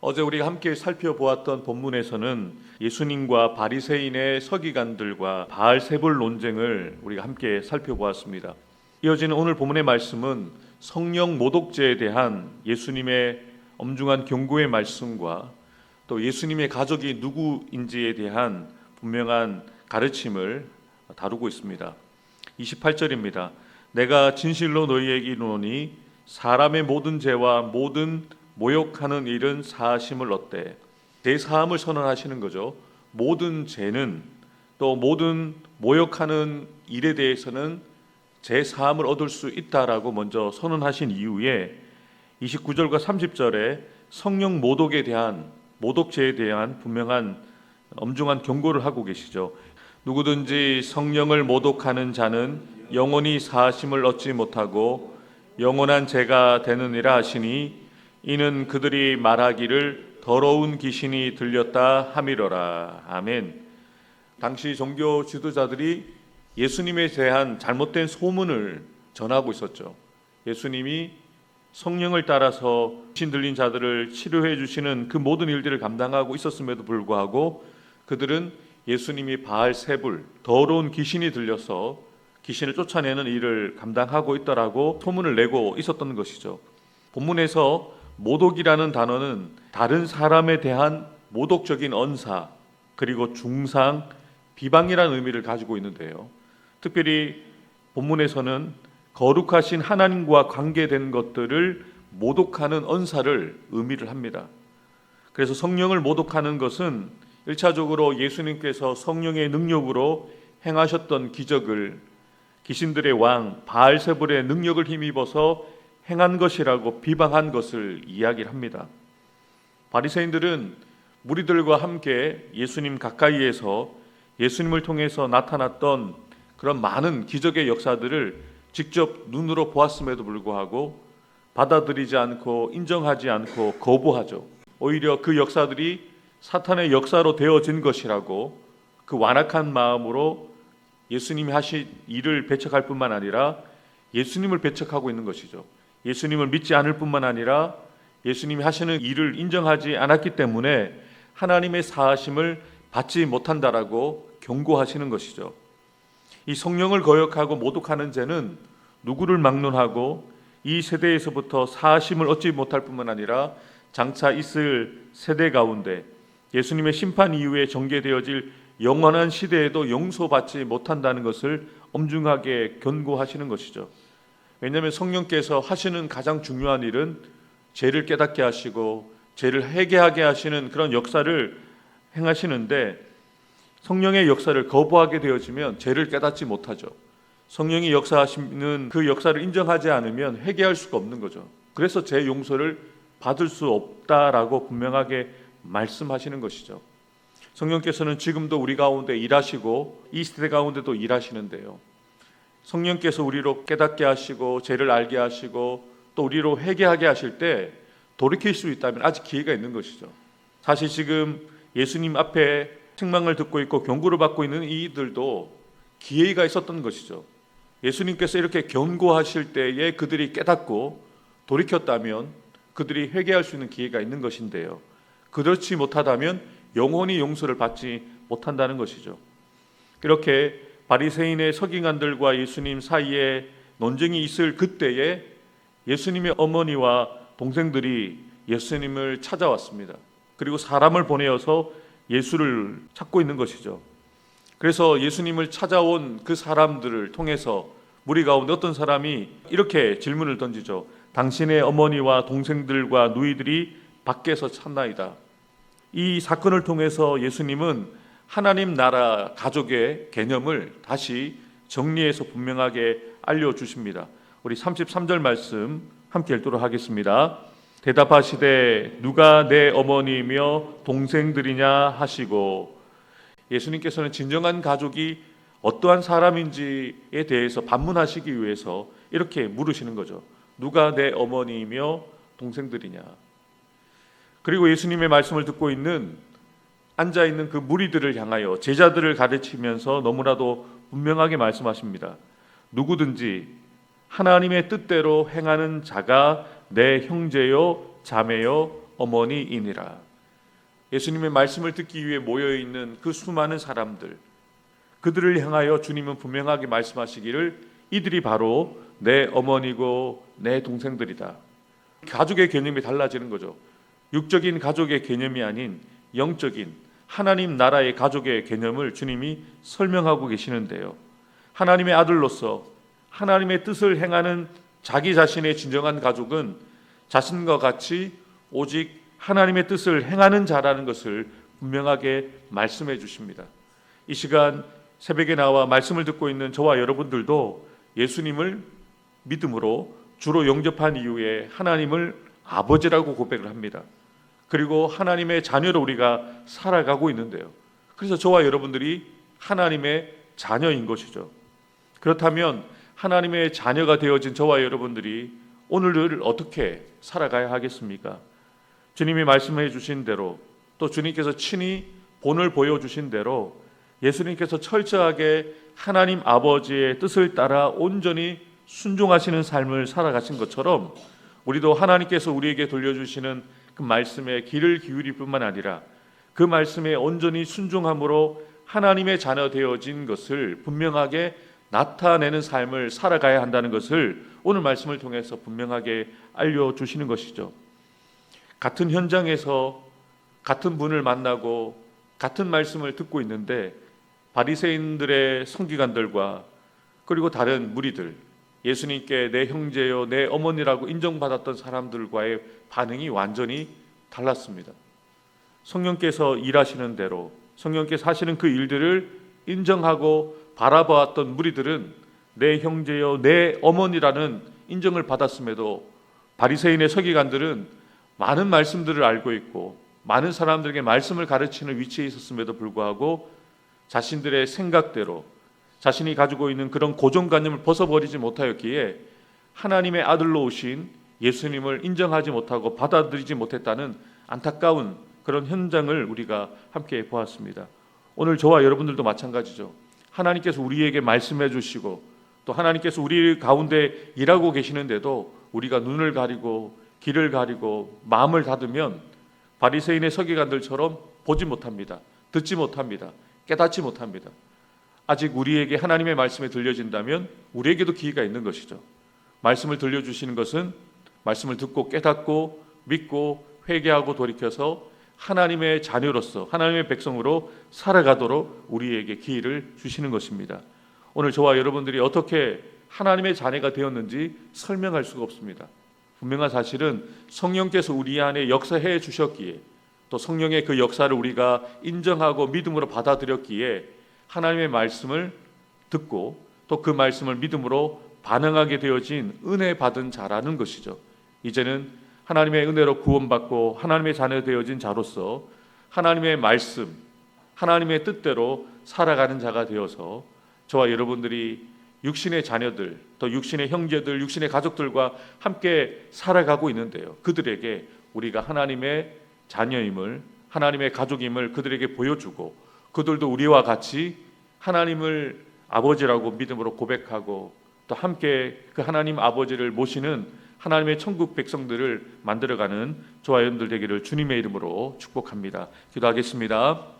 어제 우리가 함께 살펴보았던 본문에서는 예수님과 바리새인의 서기관들과 바알세불 논쟁을 우리가 함께 살펴보았습니다. 이어지는 오늘 본문의 말씀은 성령 모독죄에 대한 예수님의 엄중한 경고의 말씀과 또 예수님의 가족이 누구인지에 대한 분명한 가르침을 다루고 있습니다. 28절입니다. 내가 진실로 너희에게 이르노니 사람의 모든 죄와 모든 모욕하는 일은 사하심을 얻되 대사함을 선언하시는 거죠. 모든 죄는 또 모든 모욕하는 일에 대해서는 제 사함을 얻을 수 있다라고 먼저 선언하신 이후에 29절과 30절에 성령 모독에 대한 모독죄에 대한 분명한 엄중한 경고를 하고 계시죠. 누구든지 성령을 모독하는 자는 영원히 사하심을 얻지 못하고 영원한 죄가 되느니라 하시니 이는 그들이 말하기를 더러운 귀신이 들렸다 함이로라. 아멘. 당시 종교 지도자들이 예수님에 대한 잘못된 소문을 전하고 있었죠. 예수님이 성령을 따라서 신 들린 자들을 치료해 주시는 그 모든 일들을 감당하고 있었음에도 불구하고 그들은 예수님이 바알 세불 더러운 귀신이 들려서 귀신을 쫓아내는 일을 감당하고 있다라고 소문을 내고 있었던 것이죠. 본문에서 모독이라는 단어는 다른 사람에 대한 모독적인 언사 그리고 중상 비방이라는 의미를 가지고 있는데요. 특별히 본문에서는 거룩하신 하나님과 관계된 것들을 모독하는 언사를 의미를 합니다. 그래서 성령을 모독하는 것은 일차적으로 예수님께서 성령의 능력으로 행하셨던 기적을 귀신들의 왕 바알세불의 능력을 힘입어서 행한 것이라고 비방한 것을 이야기를 합니다. 바리새인들은 무리들과 함께 예수님 가까이에서 예수님을 통해서 나타났던 그런 많은 기적의 역사들을 직접 눈으로 보았음에도 불구하고 받아들이지 않고 인정하지 않고 거부하죠. 오히려 그 역사들이 사탄의 역사로 되어진 것이라고 그 완악한 마음으로 예수님이 하신 일을 배척할 뿐만 아니라 예수님을 배척하고 있는 것이죠. 예수님을 믿지 않을 뿐만 아니라 예수님이 하시는 일을 인정하지 않았기 때문에 하나님의 사하심을 받지 못한다라고 경고하시는 것이죠. 이 성령을 거역하고 모독하는 죄는 누구를 막론하고 이 세대에서부터 사하심을 얻지 못할 뿐만 아니라 장차 있을 세대 가운데 예수님의 심판 이후에 전개되어질 영원한 시대에도 용서받지 못한다는 것을 엄중하게 견고하시는 것이죠. 왜냐하면 성령께서 하시는 가장 중요한 일은 죄를 깨닫게 하시고 죄를 회개하게 하시는 그런 역사를 행하시는데 성령의 역사를 거부하게 되어지면 죄를 깨닫지 못하죠. 성령이 역사하시는 그 역사를 인정하지 않으면 회개할 수가 없는 거죠. 그래서 죄 용서를 받을 수 없다라고 분명하게 말씀하시는 것이죠. 성령께서는 지금도 우리 가운데 일하시고 이 시대 가운데도 일하시는데요. 성령께서 우리로 깨닫게 하시고 죄를 알게 하시고 또 우리로 회개하게 하실 때 돌이킬 수 있다면 아직 기회가 있는 것이죠. 사실 지금 예수님 앞에 책망을 듣고 있고 경고를 받고 있는 이들도 기회가 있었던 것이죠. 예수님께서 이렇게 경고하실 때에 그들이 깨닫고 돌이켰다면 그들이 회개할 수 있는 기회가 있는 것인데요. 그렇지 못하다면 영원히 용서를 받지 못한다는 것이죠. 이렇게 바리새인의 서기관들과 예수님 사이에 논쟁이 있을 그때에 예수님의 어머니와 동생들이 예수님을 찾아왔습니다. 그리고 사람을 보내어서 예수를 찾고 있는 것이죠. 그래서 예수님을 찾아온 그 사람들을 통해서 무리 가운데 어떤 사람이 이렇게 질문을 던지죠. 당신의 어머니와 동생들과 누이들이 밖에서 찾나이다. 이 사건을 통해서 예수님은 하나님 나라 가족의 개념을 다시 정리해서 분명하게 알려 주십니다. 우리 33절 말씀 함께 읽도록 하겠습니다. 대답하시되 누가 내 어머니며 동생들이냐 하시고 예수님께서는 진정한 가족이 어떠한 사람인지에 대해서 반문하시기 위해서 이렇게 물으시는 거죠. 누가 내 어머니며 동생들이냐. 그리고 예수님의 말씀을 듣고 있는 앉아 있는 그 무리들을 향하여 제자들을 가르치면서 너무나도 분명하게 말씀하십니다. 누구든지 하나님의 뜻대로 행하는 자가 내 형제요, 자매요, 어머니이니라. 예수님의 말씀을 듣기 위해 모여 있는 그 수많은 사람들, 그들을 향하여 주님은 분명하게 말씀하시기를 이들이 바로 내 어머니고 내 동생들이다. 가족의 개념이 달라지는 거죠. 육적인 가족의 개념이 아닌 영적인 하나님 나라의 가족의 개념을 주님이 설명하고 계시는데요. 하나님의 아들로서 하나님의 뜻을 행하는 자기 자신의 진정한 가족은 자신과 같이 오직 하나님의 뜻을 행하는 자라는 것을 분명하게 말씀해 주십니다. 이 시간 새벽에 나와 말씀을 듣고 있는 저와 여러분들도 예수님을 믿음으로 주로 영접한 이후에 하나님을 아버지라고 고백을 합니다. 그리고 하나님의 자녀로 우리가 살아가고 있는데요. 그래서 저와 여러분들이 하나님의 자녀인 것이죠. 그렇다면 하나님의 자녀가 되어진 저와 여러분들이 오늘을 어떻게 살아가야 하겠습니까? 주님이 말씀해 주신 대로 또 주님께서 친히 본을 보여 주신 대로 예수님께서 철저하게 하나님 아버지의 뜻을 따라 온전히 순종하시는 삶을 살아가신 것처럼 우리도 하나님께서 우리에게 돌려주시는 그 말씀에 귀를 기울일 뿐만 아니라 그 말씀에 온전히 순종함으로 하나님의 자녀 되어진 것을 분명하게 나타내는 삶을 살아가야 한다는 것을 오늘 말씀을 통해서 분명하게 알려 주시는 것이죠. 같은 현장에서 같은 분을 만나고 같은 말씀을 듣고 있는데 바리새인들의 성기관들과 그리고 다른 무리들 예수님께 내 형제요 내 어머니라고 인정받았던 사람들과의 반응이 완전히 달랐습니다. 성령께서 일하시는 대로 성령께서 하시는 그 일들을 인정하고 바라보았던 무리들은 내 형제요 내 어머니라는 인정을 받았음에도 바리새인의 서기관들은 많은 말씀들을 알고 있고 많은 사람들에게 말씀을 가르치는 위치에 있었음에도 불구하고 자신들의 생각대로 자신이 가지고 있는 그런 고정관념을 벗어버리지 못하였기에 하나님의 아들로 오신 예수님을 인정하지 못하고 받아들이지 못했다는 안타까운 그런 현장을 우리가 함께 보았습니다. 오늘 저와 여러분들도 마찬가지죠. 하나님께서 우리에게 말씀해 주시고 또 하나님께서 우리 가운데 일하고 계시는데도 우리가 눈을 가리고 귀를 가리고 마음을 닫으면 바리새인의 서기관들처럼 보지 못합니다. 듣지 못합니다. 깨닫지 못합니다. 아직 우리에게 하나님의 말씀이 들려진다면 우리에게도 기회가 있는 것이죠. 말씀을 들려주시는 것은 말씀을 듣고 깨닫고 믿고 회개하고 돌이켜서 하나님의 자녀로서 하나님의 백성으로 살아가도록 우리에게 기회를 주시는 것입니다. 오늘 저와 여러분들이 어떻게 하나님의 자녀가 되었는지 설명할 수가 없습니다. 분명한 사실은 성령께서 우리 안에 역사해 주셨기에 또 성령의 그 역사를 우리가 인정하고 믿음으로 받아들였기에 하나님의 말씀을 듣고 또 그 말씀을 믿음으로 반응하게 되어진 은혜 받은 자라는 것이죠. 이제는 하나님의 은혜로 구원받고 하나님의 자녀 되어진 자로서 하나님의 말씀, 하나님의 뜻대로 살아가는 자가 되어서 저와 여러분들이 육신의 자녀들, 또 육신의 형제들, 육신의 가족들과 함께 살아가고 있는데요. 그들에게 우리가 하나님의 자녀임을, 하나님의 가족임을 그들에게 보여주고 그들도 우리와 같이 하나님을 아버지라고 믿음으로 고백하고 또 함께 그 하나님 아버지를 모시는 하나님의 천국 백성들을 만들어가는 여러분들 되기를 주님의 이름으로 축복합니다. 기도하겠습니다.